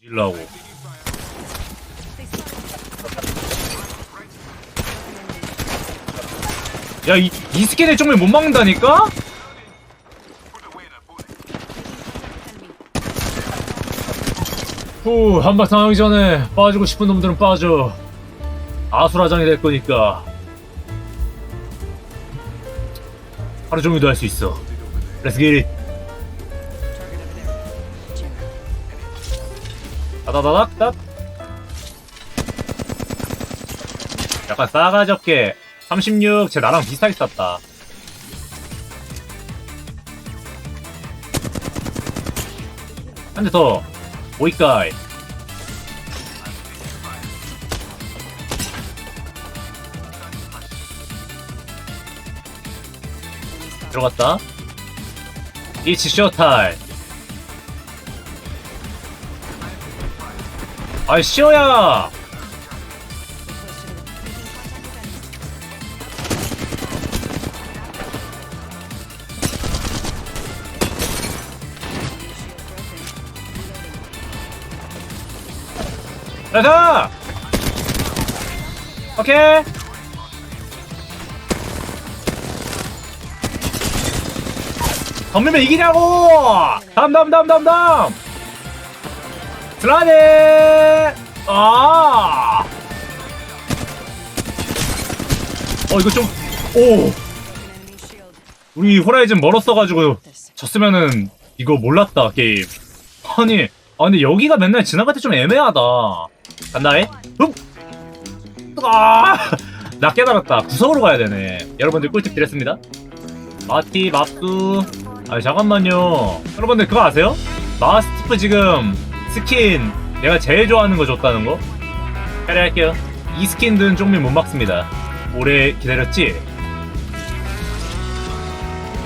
뒤질라고. 야, 이, 이 스킨에 정말 못 막는다니까? 후, 한바탕 하기 전에 빠지고 싶은 놈들은 빠져. 아수라장이 될 거니까. 하루 종일 도 할 수 있어. Let's get it. 따다다닥닥. 약간 싸가지 없게 36, 쟤 나랑 비슷하게 쌌다. 한 대 더. 오이까이. 들어갔다. 이치 쇼타임. 아이, 시오야! 가자! 오케이! 덤비면 이기냐고! 다음, 다음, 다음, 다음, 다음! 슬라네! 아! 어, 이거 좀, 오! 우리 호라이즌 멀었어가지고 졌으면은 이거 몰랐다, 게임. 아니, 아, 근데 여기가 맨날 지나갈 때 좀 애매하다. 간다해? 흡! 아! 나 깨달았다. 구석으로 가야 되네. 여러분들 꿀팁 드렸습니다. 마티, 맙수. 아니, 잠깐만요. 여러분들 그거 아세요? 마스티프 지금 스킨 내가 제일 좋아하는 거 줬다는 거? 처리할게요. 이 스킨들은 좀비 못 막습니다. 오래 기다렸지?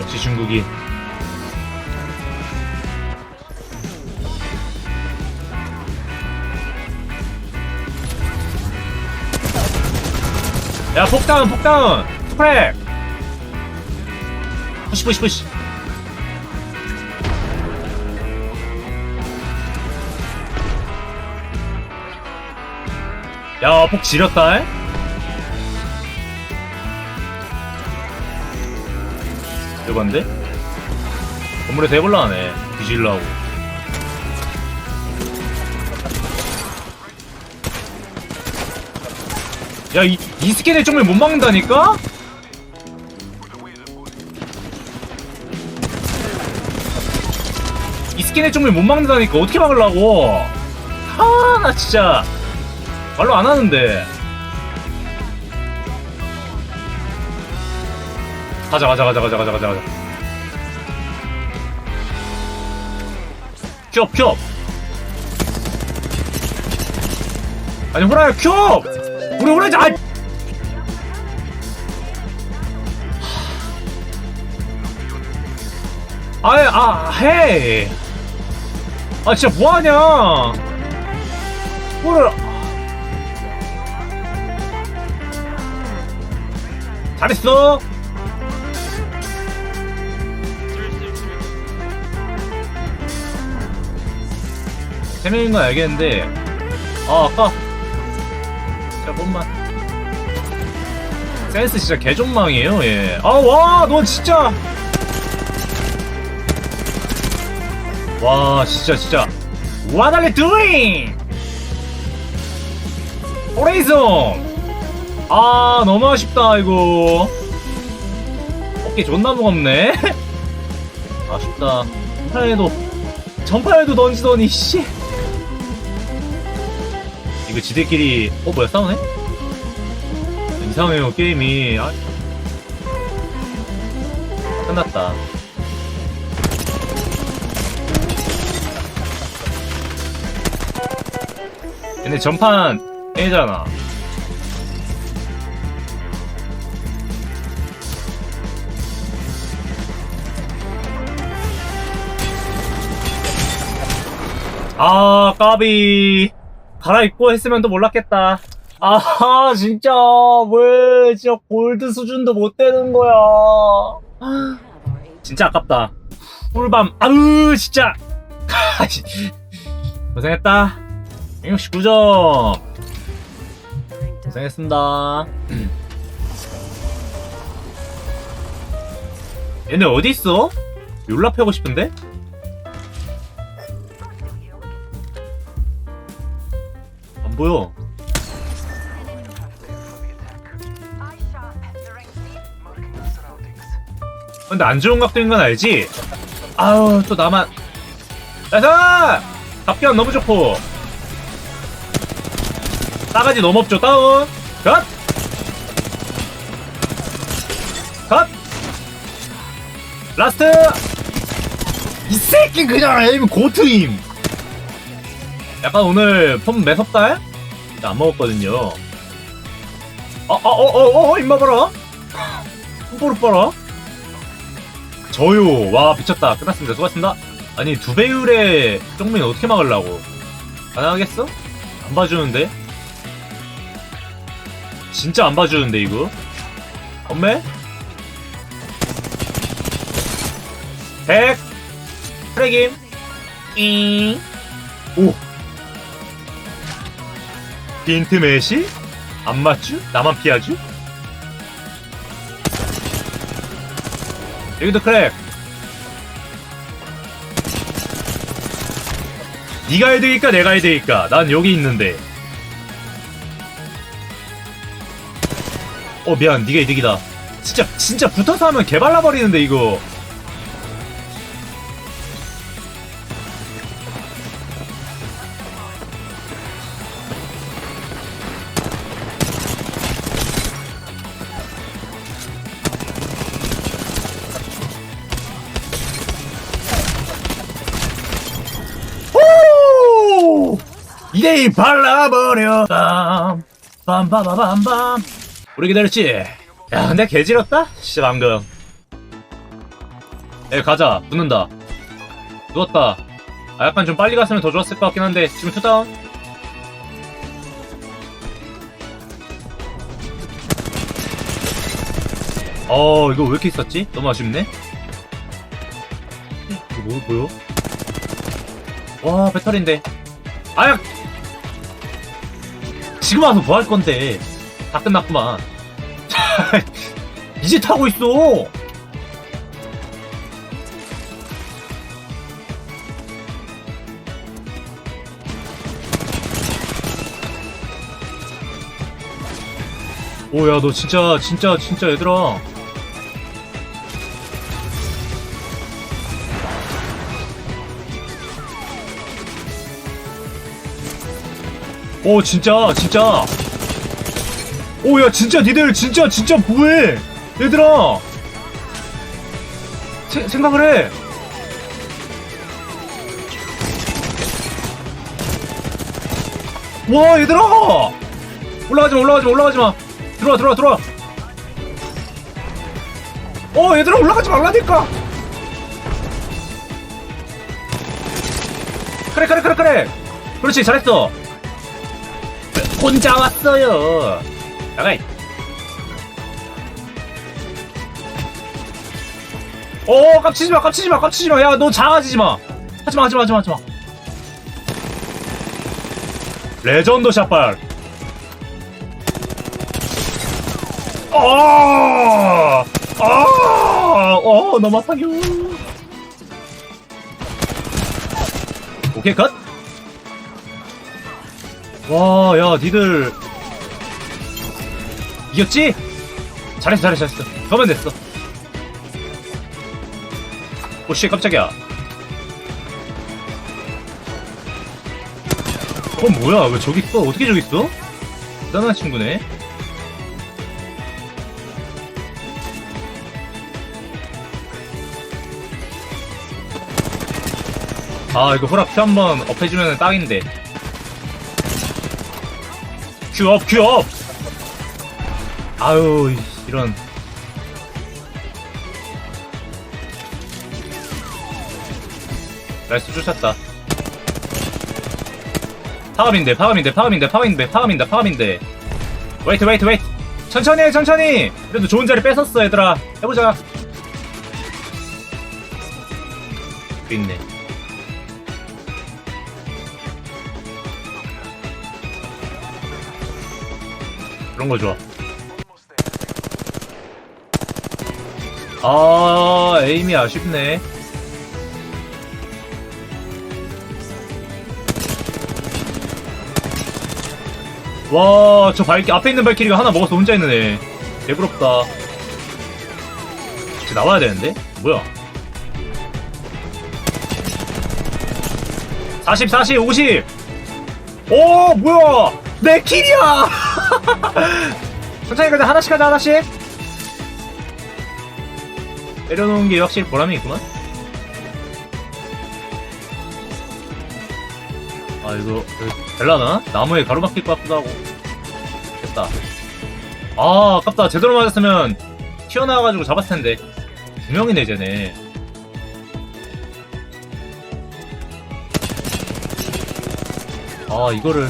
역시 중국이. 야 폭다운 폭다운 스프렉 푸시 푸시 푸시 야 폭 지렸다 에? 이건데? 건물에서 해볼라 하네 뒤질라고 야, 이, 이 스킨에 정말 못 막는다니까? 이 스킨에 정말 못 막는다니까 어떻게 막으려고? 아, 나 진짜 말로 안 하는데. 가자, 가자, 가자, 가자, 가자, 가자, 가자. 큐업, 큐업. 아니, 호라야, 큐업! 우리 호라야, 아! 아이, 아, 헤이. 아, 진짜 뭐하냐. 뭐를. 잘했어. 세 명인 건 알겠는데, 아, 아까. 잠깐만. 센스 진짜 개존망이에요, 예. 아, 와, 너 진짜. 와, 진짜, 진짜. What are you doing? 호레이son! 아, 너무 아쉽다, 이거. 어깨 존나 무겁네? 아쉽다. 전파에도, 전파에도 던지더니, 씨. 이거 지들끼리, 어, 뭐야, 싸우네? 이상해요, 게임이. 아. 끝났다. 근데 전판 A잖아. 아, 까비. 갈아입고 했으면 또 몰랐겠다. 아, 진짜, 왜, 진짜 골드 수준도 못 되는 거야. 진짜 아깝다. 꿀밤, 아으, 진짜. 고생했다. 169점 고생했습니다 얘네 어디 있어? 욜라 패고 싶은데? 안 보여 근데 안 좋은 각도인 건 알지? 아우 또 나만 나이스! 답변 너무 좋고 싸가지 너무 없죠 다운 컷! 컷! 라스트! 이 새끼 그냥 에임 고트임 약간 오늘 폼 매섭다? 안 먹었거든요. 어 어 어 어어 임마 봐라. 폼보를 봐라. 저요. 와 미쳤다. 끝났습니다. 수고하셨습니다. 아니 두 배율의 쪽민 어떻게 막으려고? 가능하겠어? 안 봐주는데? 진짜 안 봐주는데 이거? 엄매? 100 프레김 잉. 오 빈트 매시? 안 맞쥬? 나만 피하쥬? 여기도 크랙 네가 해야 되니까 내가 해야 되니까 난 여기 있는데 어 미안 네가 이득이다 진짜 진짜 붙어서 하면 개발라 버리는데 이거 이대이 발라버려 빰 빰빠바밤밤 우리 기다렸지? 야 근데 개지렸다? 진짜 방금 에 가자 붙는다 누웠다 아 약간 좀 빨리 갔으면 더 좋았을 것 같긴 한데 지금 투다운 어 이거 왜 이렇게 있었지? 너무 아쉽네 이거 뭐, 뭐요? 와 배터리인데 아야 지금 와서 뭐 할 건데? 다 끝났구만. 이제 타고 있어. 오야 너 진짜 진짜 진짜 얘들아 오 진짜 진짜 오 야 진짜 니들 진짜 진짜 뭐해 얘들아 세- 생각을 해 와, 얘들아! 올라가지 마, 올라가지 마, 올라가지 마. 들어와, 들어와, 들어와. 어, 얘들아, 올라가지 말라니까! 그래, 그래, 그래, 그래! 그렇지, 잘했어! 혼자 왔어요. 나가. 어, 깝치지 마, 깝치지 마, 깝치지 마. 야, 너 작아지지 마. 하지 마, 하지 마, 하지 마, 하지 마. 레전드 샷발. 아, 아, 어, 너무 아파요. 오케이, 컷. 와, 야, 니들 이겼지? 잘했어, 잘했어, 잘했어. 그러면 됐어. 오씨, 깜짝이야. 어, 뭐야? 왜 저기 있어? 어떻게 저기 있어? 대단한 친구네. 아, 이거 호락 큐 한번 업해주면 딱인데. 큐업, 큐업! 아유, 이- 이런. 나이스 쫓았다. 파업인데, 파업인데, 파업인데, 파업인데, 파업인데, 파업인데. 웨이트, 웨이트, 웨이트. 천천히 해, 천천히! 그래도 좋은 자리 뺏었어, 얘들아. 해보자. 있네. 그런 거 좋아. 아, 에임이 아쉽네. 와, 저 발키, 앞에 있는 발키리가 하나 먹어서 혼자 있는 애. 개부럽다. 이제 나와야 되는데? 뭐야? 40, 40, 50! 오, 뭐야! 내 킬이야! 천천히 가자, 하나씩 가자, 하나씩! 때려놓은 게 확실히 보람이 있구만? 아, 이거, 이거 될라나? 나무에 가로막힐 것 같기도 하고. 됐다. 아, 아깝다. 제대로 맞았으면 튀어나와가지고 잡았을 텐데. 두 명이네, 쟤네. 아, 이거를.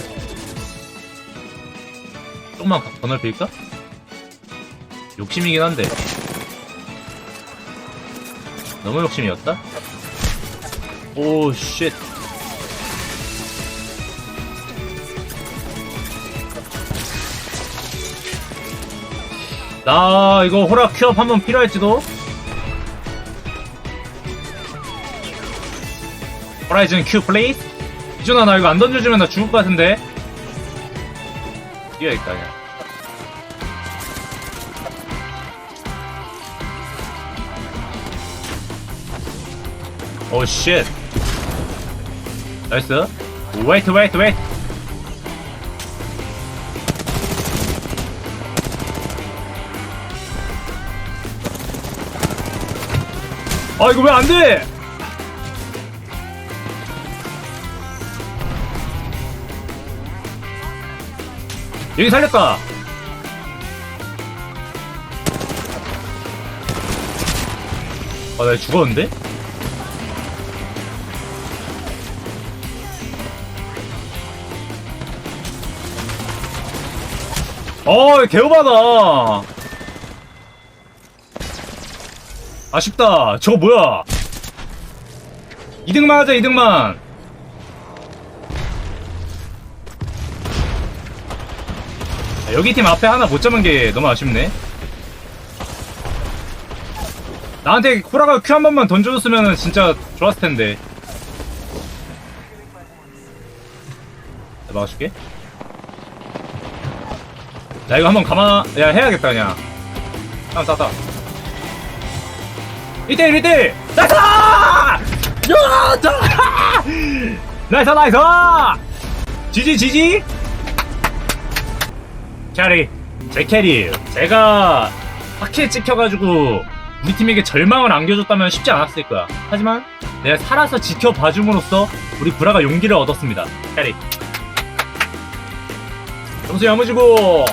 조금만 더 넓힐까? 욕심이긴 한데. 너무 욕심이었다? 오, 쉣. 나 이거 호라 큐업 한 번 필요할지도? 호라이즌 큐 플레이스? 이준아 나 이거 안 던져주면 나 죽을 것 같은데 뛰어야겠다 그냥 오쉣 나이스. 웨이트 웨이트 웨이트 아 이거 왜 안돼 여기 살렸다 아 나 죽었는데? 어 개오바다. 아쉽다. 저거 뭐야? 2등만 하자 2등만 여기 팀 앞에 하나 못 잡은 게 너무 아쉽네 나한테 호라가 큐 한 번만 던져줬으면 진짜 좋았을 텐데 막아줄게 나 이거 한번 가만 야 해야겠다 그냥 한번 쐈다 1대1 1대1 나이스! 야! 자! 나이스 나이스! 지지 지지! 캐리 제 캐리 제가 확실히 찍혀가지고 우리 팀에게 절망을 안겨줬다면 쉽지 않았을 거야. 하지만 내가 살아서 지켜봐줌으로써 우리 브라가 용기를 얻었습니다. 캐리. 점수 야무지고